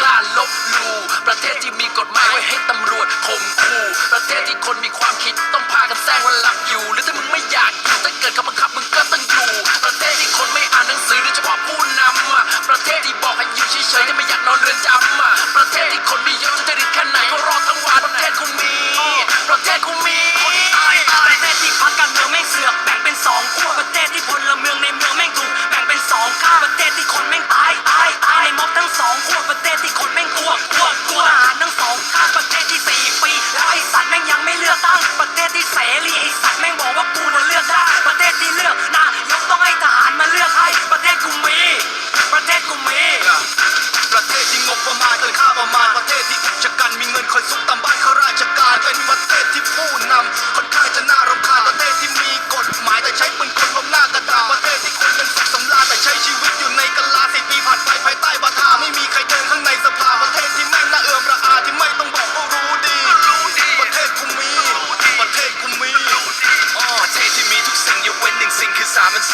กล้าลบลู่ประเทศที่มีกฎหมายไว้ให้ตำรวจข่มขู่ประเทศที่คนมีความคิดต้องพากันแซงว่าหลับอยู่ หรือถ้ามึงไม่อยากอยู่ถ้าเกิดคำ เต้นที่คนแม่งกลัวกลัวก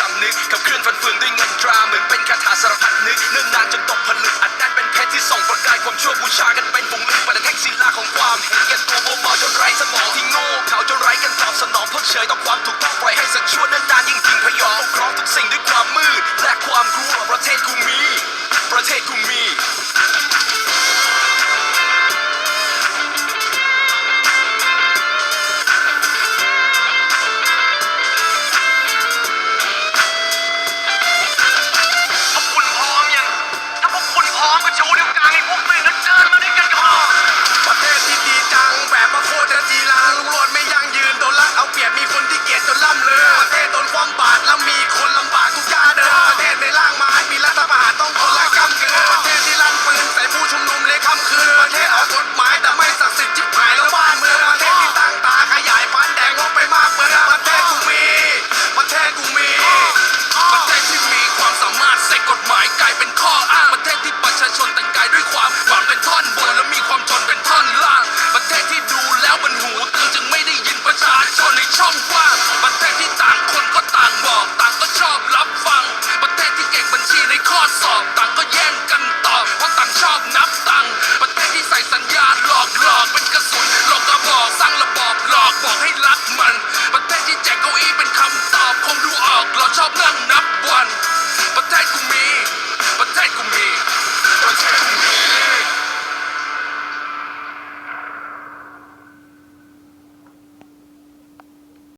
สำนึกขับเคลื่อนฟันเฟืองด้วยเงินตราเหมือนเป็นคาถาสารพัดนึกเนื่องนานจนตกผลึกอัดแน่นเป็นเพชรที่ส่องประกายความชั่วบูชากันเป็นวงลึกประเทศศิลาของความเห็นแก่ตัวโมเมาจนไร้สมองที่โง่เขาจนไร้กันตอบสนองเพิกเฉยต่อความถูกต้องปล่อยให้สักชั่วนานๆยิ่งยิงพยองครองทุกสิ่งด้วยความมืดและความกลัวประเทศกูมี ประเทศกูมีักมัน ประเทศที่แจกเก้าอี้เป็นคำตอบคงดูออกเราชอบนั่งนับวัน ประเทศกู